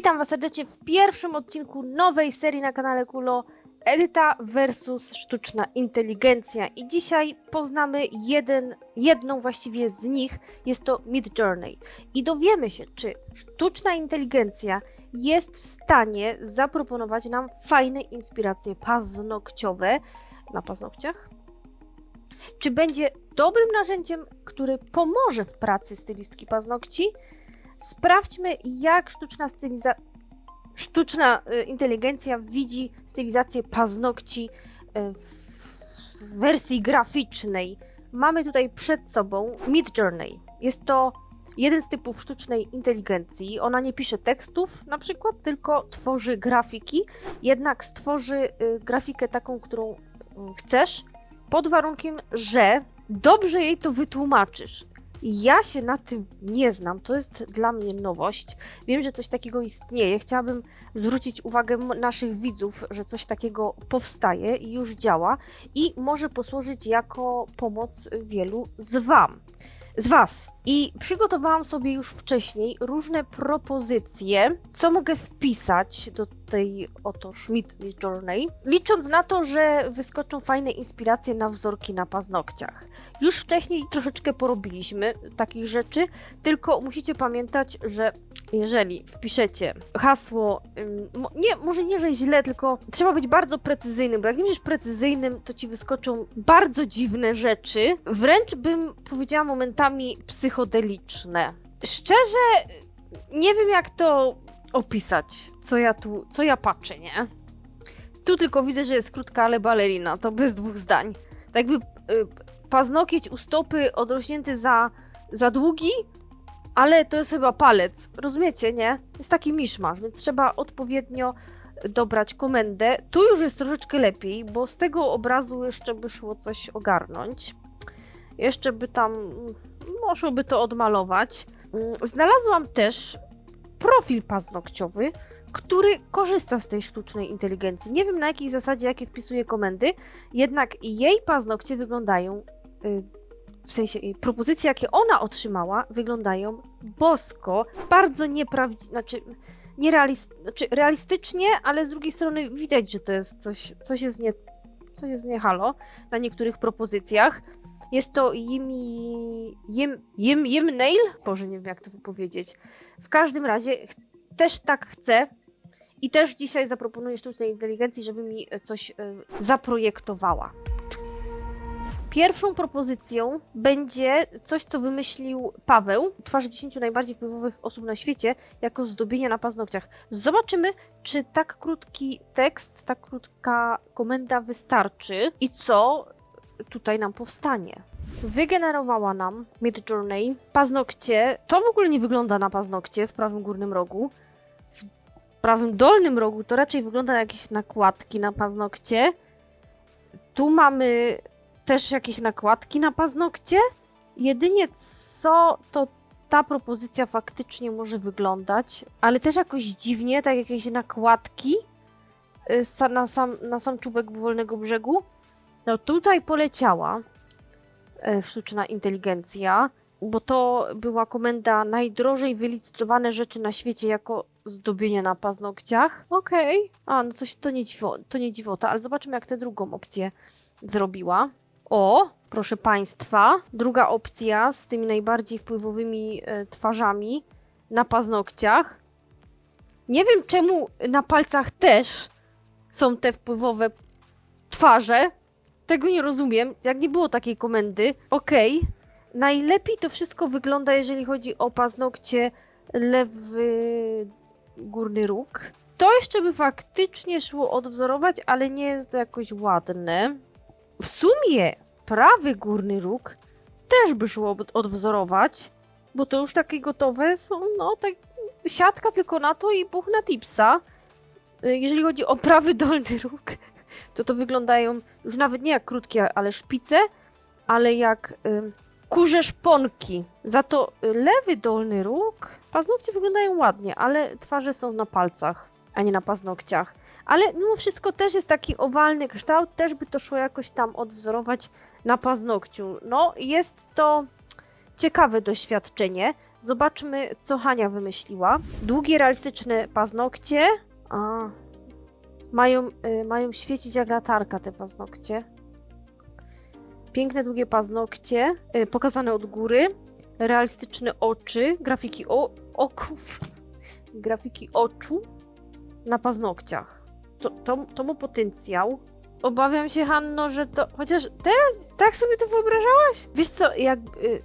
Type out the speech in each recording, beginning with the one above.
Witam Was serdecznie w pierwszym odcinku nowej serii na kanale Kulo Edyta versus sztuczna inteligencja. I dzisiaj poznamy jeden, jedną właściwie z nich, jest to Mid Journey. I dowiemy się, czy sztuczna inteligencja jest w stanie zaproponować nam fajne inspiracje paznokciowe na paznokciach. Czy będzie dobrym narzędziem, który pomoże w pracy stylistki paznokci? Sprawdźmy, jak sztuczna sztuczna y, inteligencja widzi stylizację paznokci y, w wersji graficznej. Mamy tutaj przed sobą Mid Journey. Jest to jeden z typów sztucznej inteligencji. Ona nie pisze tekstów na przykład, tylko tworzy grafiki, jednak stworzy y, grafikę taką, którą chcesz, pod warunkiem, że dobrze jej to wytłumaczysz. Ja się na tym nie znam, to jest dla mnie nowość. Wiem, że coś takiego istnieje. Chciałabym zwrócić uwagę naszych widzów, że coś takiego powstaje i już działa i może posłużyć jako pomoc wielu z Wam. Z Was. I przygotowałam sobie już wcześniej różne propozycje, co mogę wpisać do tej oto Schmidt Journey, licząc na to, że wyskoczą fajne inspiracje na wzorki na paznokciach. Już wcześniej troszeczkę porobiliśmy takich rzeczy, tylko musicie pamiętać, że jeżeli wpiszecie hasło, nie, może nie, że źle, tylko trzeba być bardzo precyzyjnym, bo jak nie będziesz precyzyjnym, to ci wyskoczą bardzo dziwne rzeczy, wręcz bym powiedziała momentami psychodeliczne. Szczerze, nie wiem jak to opisać, co ja tu, co ja patrzę, nie? Tu tylko widzę, że jest krótka, ale balerina, to bez dwóch zdań. Tak jakby y, paznokieć u stopy odrośnięty za, za długi, ale to jest chyba palec. Rozumiecie, nie? Jest taki miszmasz, więc trzeba odpowiednio dobrać komendę. Tu już jest troszeczkę lepiej, bo z tego obrazu jeszcze by szło coś ogarnąć. Jeszcze by tam, można by to odmalować. Mm, Znalazłam też profil paznokciowy, który korzysta z tej sztucznej inteligencji. Nie wiem na jakiej zasadzie, jakie wpisuje komendy, jednak jej paznokcie wyglądają, y, w sensie y, propozycje, jakie ona otrzymała, wyglądają bosko, bardzo nieprawdziwie, znaczy, nierealist, znaczy realistycznie, ale z drugiej strony widać, że to jest coś, coś jest nie, coś jest nie halo na niektórych propozycjach. Jest to Yimi, Yim, Yim, Yim Nail? Boże, nie wiem jak to powiedzieć. W każdym razie też tak chcę i też dzisiaj zaproponuję sztucznej inteligencji, żeby mi e, coś e, zaprojektowała. Pierwszą propozycją będzie coś, co wymyślił Paweł, twarzy 10 najbardziej wpływowych osób na świecie, jako zdobienie na paznokciach. Zobaczymy, czy tak krótki tekst, tak krótka komenda wystarczy i co tutaj nam powstanie. Wygenerowała nam Midjourney paznokcie. To w ogóle nie wygląda na paznokcie w prawym górnym rogu. W prawym dolnym rogu to raczej wygląda na jakieś nakładki na paznokcie. Tu mamy też jakieś nakładki na paznokcie. Jedynie co to ta propozycja faktycznie może wyglądać, ale też jakoś dziwnie, tak jakieś nakładki y, na sam, na sam czubek wolnego brzegu. No tutaj poleciała e, sztuczna inteligencja, bo to była komenda najdrożej wylicytowane rzeczy na świecie jako zdobienie na paznokciach. Okej. A, no to, to, nie dziwo, to nie dziwota, ale zobaczymy jak tę drugą opcję zrobiła. O, proszę Państwa, druga opcja z tymi najbardziej wpływowymi e, twarzami na paznokciach. Nie wiem czemu na palcach też są te wpływowe twarze. Tego nie rozumiem. Jak nie było takiej komendy, okej. Najlepiej to wszystko wygląda, jeżeli chodzi o paznokcie lewy górny róg. To jeszcze by faktycznie szło odwzorować, ale nie jest to jakoś ładne. W sumie prawy górny róg też by szło od- odwzorować, bo to już takie gotowe są, no tak siatka tylko na to i buch na tipsa. Y, Jeżeli chodzi o prawy dolny róg, to to wyglądają już nawet nie jak krótkie, ale szpice, ale jak ym, kurze szponki. Za to y, lewy dolny róg, paznokcie wyglądają ładnie, ale twarze są na palcach, a nie na paznokciach. Ale mimo wszystko też jest taki owalny kształt, też by to szło jakoś tam odwzorować na paznokciu. No, jest to ciekawe doświadczenie. Zobaczmy, co Hania wymyśliła. Długie, realistyczne paznokcie. A, mają, y, mają świecić jak latarka te paznokcie. Piękne, długie paznokcie, y, pokazane od góry. Realistyczne oczy, grafiki o, oków. Grafiki oczu na paznokciach. To, to, to ma potencjał. Obawiam się, Hanno, że to. Chociaż te, tak sobie to wyobrażałaś? Wiesz co, jak. Y,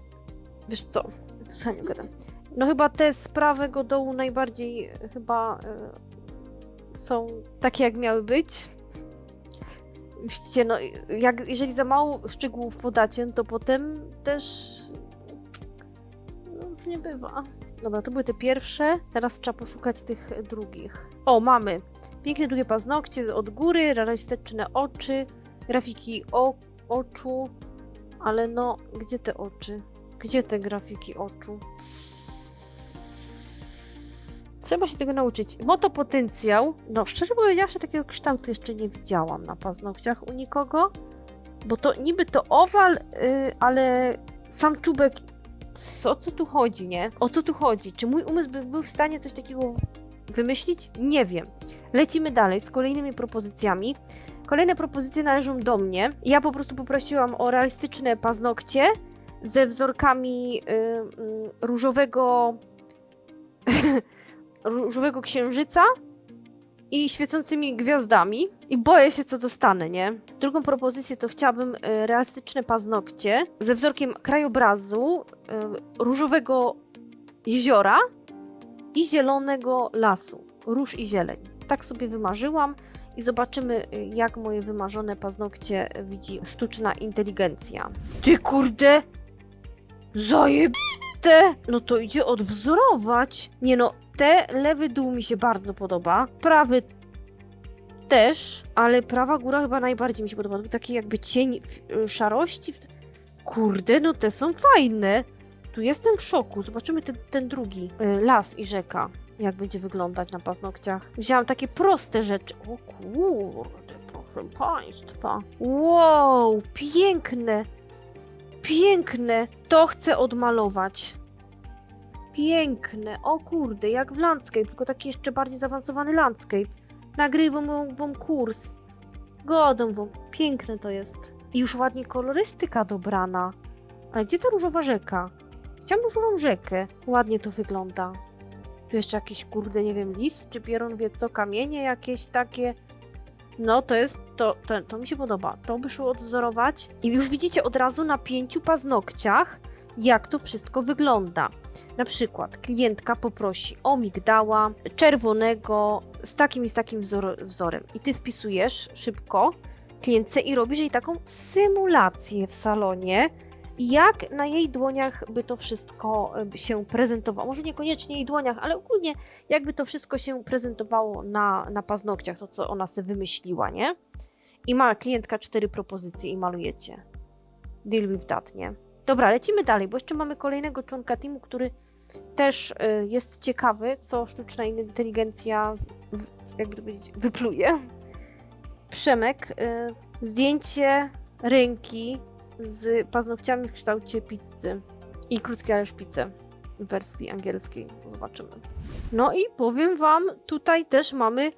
wiesz co, tu z gadam. No chyba te z prawego dołu najbardziej y, chyba y, są takie, jak miały być. Widzicie, no jak, jeżeli za mało szczegółów podacie, no to potem też no, już nie bywa. Dobra, to były te pierwsze, teraz trzeba poszukać tych drugich. O, mamy. Piękne długie paznokcie od góry, realistyczne oczy, grafiki o, oczu, ale no, gdzie te oczy? Gdzie te grafiki oczu? Trzeba się tego nauczyć. Motopotencjał. No, szczerze powiedziawszy, takiego kształtu jeszcze nie widziałam na paznokciach u nikogo. Bo to niby to owal, yy, ale sam czubek. Co, o co tu chodzi, nie? O co tu chodzi? Czy mój umysł by był w stanie coś takiego wymyślić? Nie wiem. Lecimy dalej z kolejnymi propozycjami. Kolejne propozycje należą do mnie. Ja po prostu poprosiłam o realistyczne paznokcie ze wzorkami y, y, różowego różowego księżyca i świecącymi gwiazdami. I boję się, co dostanę, nie? Drugą propozycję to chciałabym y, realistyczne paznokcie ze wzorkiem krajobrazu, y, różowego jeziora i zielonego lasu. Róż i zieleń. Tak sobie wymarzyłam i zobaczymy, y, jak moje wymarzone paznokcie widzi sztuczna inteligencja. Ty kurde! Zajebiste! No to idzie odwzorować. Nie no, te lewy dół mi się bardzo podoba. Prawy też, ale prawa góra chyba najbardziej mi się podoba. Był taki jakby cień y, szarości. Kurde, no te są fajne. Tu jestem w szoku. Zobaczymy ten, ten drugi. y, Las i rzeka. Jak będzie wyglądać na paznokciach. Wzięłam takie proste rzeczy. O kurde, proszę państwa. Wow, piękne. Piękne. To chcę odmalować. Piękne. O kurde, jak w landscape, tylko taki jeszcze bardziej zaawansowany landscape. Nagrywam wam- kurs. Godą wam. Piękne to jest. I już ładnie kolorystyka dobrana. Ale gdzie ta różowa rzeka? Chciałam różową rzekę. Ładnie to wygląda. Tu jeszcze jakiś, kurde, nie wiem, lis, czy pieron wie co, kamienie jakieś takie. No, to jest, to, to, to mi się podoba. To by szło odwzorować. I już widzicie od razu na pięciu paznokciach, jak to wszystko wygląda. Na przykład klientka poprosi o migdała czerwonego z takim i z takim wzor wzorem. I ty wpisujesz szybko klientce i robisz jej taką symulację w salonie, jak na jej dłoniach by to wszystko się prezentowało. Może niekoniecznie jej dłoniach, ale ogólnie jakby to wszystko się prezentowało na, na paznokciach, to co ona sobie wymyśliła, nie? I ma klientka cztery propozycje i malujecie. Deal with that, nie? Dobra, lecimy dalej, bo jeszcze mamy kolejnego członka teamu, który też y, jest ciekawy, co sztuczna inteligencja jakby to powiedzieć, wypluje. Przemek, y, zdjęcie ręki z paznokciami w kształcie pizzy i krótkie ale szpice w wersji angielskiej. Zobaczymy. No i powiem wam, tutaj też mamy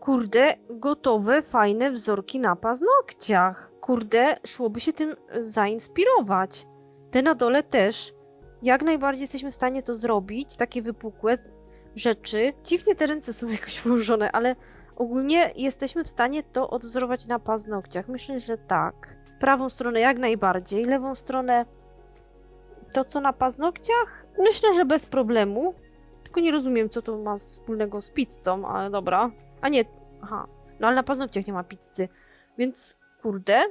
kurde, gotowe, fajne wzorki na paznokciach. Kurde, szłoby się tym zainspirować. Te na dole też. Jak najbardziej jesteśmy w stanie to zrobić, takie wypukłe rzeczy. Dziwnie te ręce są jakoś ułożone, ale ogólnie jesteśmy w stanie to odwzorować na paznokciach. Myślę, że tak. Prawą stronę jak najbardziej, lewą stronę to co na paznokciach? Myślę, że bez problemu. Tylko nie rozumiem, co to ma wspólnego z pizzą, ale dobra. A nie, aha. No ale na paznokciach nie ma pizzy. Więc, kurde,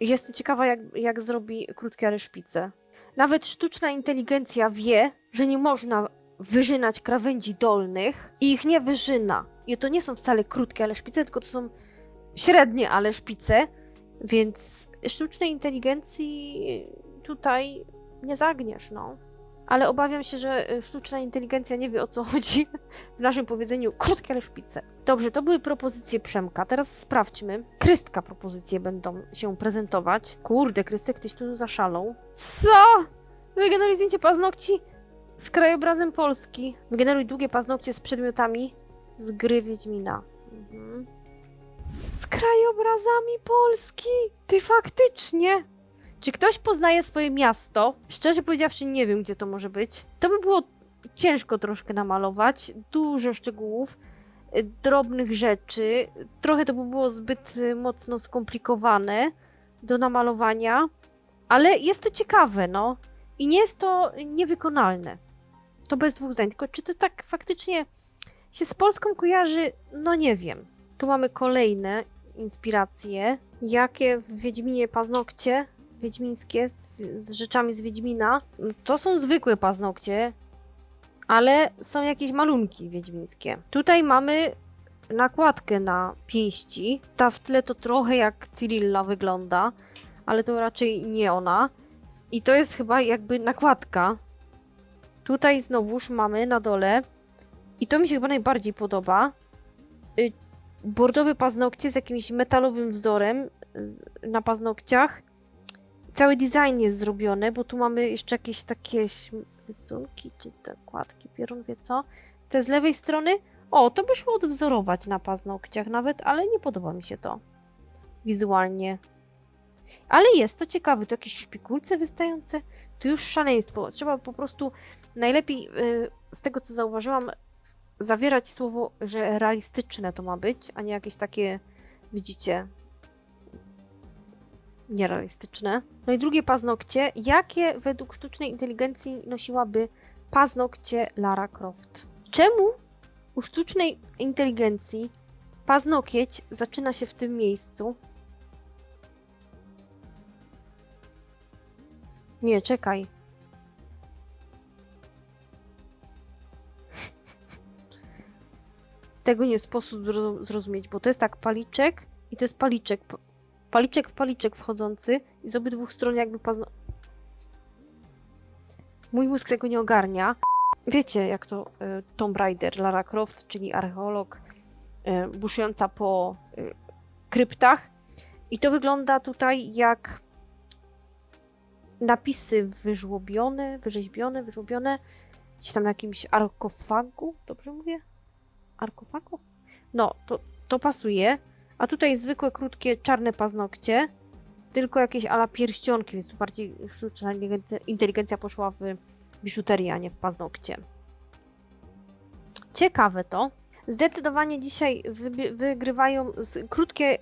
jestem ciekawa, jak, jak zrobi krótkie ale szpice. Nawet sztuczna inteligencja wie, że nie można wyżynać krawędzi dolnych i ich nie wyżyna. I to nie są wcale krótkie ale szpice, tylko to są średnie ale szpice, więc sztucznej inteligencji tutaj nie zagniesz, no. Ale obawiam się, że y, sztuczna inteligencja nie wie o co chodzi w naszym powiedzeniu krótkie ale szpice. Dobrze, to były propozycje Przemka. Teraz sprawdźmy. Krystka propozycje będą się prezentować. Kurde, Krystek, ktoś tu zaszalał. Co? Wygeneruj zdjęcie paznokci z krajobrazem Polski. Wygeneruj długie paznokcie z przedmiotami z gry Wiedźmina. Mhm. Z krajobrazami Polski! Ty faktycznie! Czy ktoś poznaje swoje miasto? Szczerze powiedziawszy, nie wiem, gdzie to może być. To by było ciężko troszkę namalować. Dużo szczegółów, y, drobnych rzeczy. Trochę to by było zbyt y, mocno skomplikowane do namalowania, ale jest to ciekawe, no. I nie jest to niewykonalne. To bez dwóch zdań. Tylko czy to tak faktycznie się z Polską kojarzy? No nie wiem. Tu mamy kolejne inspiracje. Jakie w Wiedźminie paznokcie wiedźmińskie z, z rzeczami z Wiedźmina. To są zwykłe paznokcie, ale są jakieś malunki wiedźmińskie. Tutaj mamy nakładkę na pięści. Ta w tle to trochę jak Cyrilla wygląda, ale to raczej nie ona. I to jest chyba jakby nakładka. Tutaj znowuż mamy na dole i to mi się chyba najbardziej podoba. Bordowe paznokcie z jakimś metalowym wzorem na paznokciach. Cały design jest zrobiony, bo tu mamy jeszcze jakieś takie rysunki, czy te kładki, pierun wie co. Te z lewej strony, o, to by szło odwzorować na paznokciach nawet, ale nie podoba mi się to wizualnie. Ale jest to ciekawe, tu jakieś szpikulce wystające, to już szaleństwo. Trzeba po prostu najlepiej, y, z tego co zauważyłam, zawierać słowo, że realistyczne to ma być, a nie jakieś takie, widzicie, nierealistyczne. No i drugie paznokcie. Jakie według sztucznej inteligencji nosiłaby paznokcie Lara Croft? Czemu u sztucznej inteligencji paznokieć zaczyna się w tym miejscu? Nie, czekaj. Tego nie sposób zro- zrozumieć, bo to jest tak paliczek i to jest paliczek. Paliczek w paliczek wchodzący i z obydwu stron jakby pazno... Mój mózg tego nie ogarnia. Wiecie, jak to y, Tomb Raider, Lara Croft, czyli archeolog y, buszująca po y, kryptach. I to wygląda tutaj jak napisy wyżłobione, wyrzeźbione, wyżłobione gdzieś tam na jakimś arkofagu, dobrze mówię? Arkofagu? No, to, to pasuje. A tutaj zwykłe, krótkie, czarne paznokcie, tylko jakieś ala pierścionki, więc tu bardziej sztuczna inteligencja, poszła w biżuterię, a nie w paznokcie. Ciekawe to. Zdecydowanie dzisiaj wygrywają z krótkie,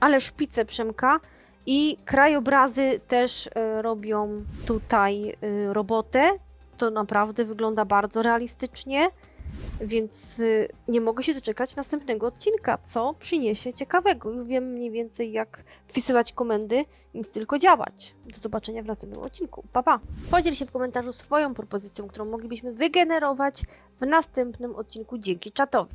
ale szpice Przemka i krajobrazy też e, robią tutaj e, robotę. To naprawdę wygląda bardzo realistycznie. Więc y, nie mogę się doczekać następnego odcinka, co przyniesie ciekawego. Już wiem mniej więcej, jak wpisywać komendy, nic tylko działać. Do zobaczenia w następnym odcinku. Pa, pa! Podziel się w komentarzu swoją propozycją, którą moglibyśmy wygenerować w następnym odcinku dzięki czatowi.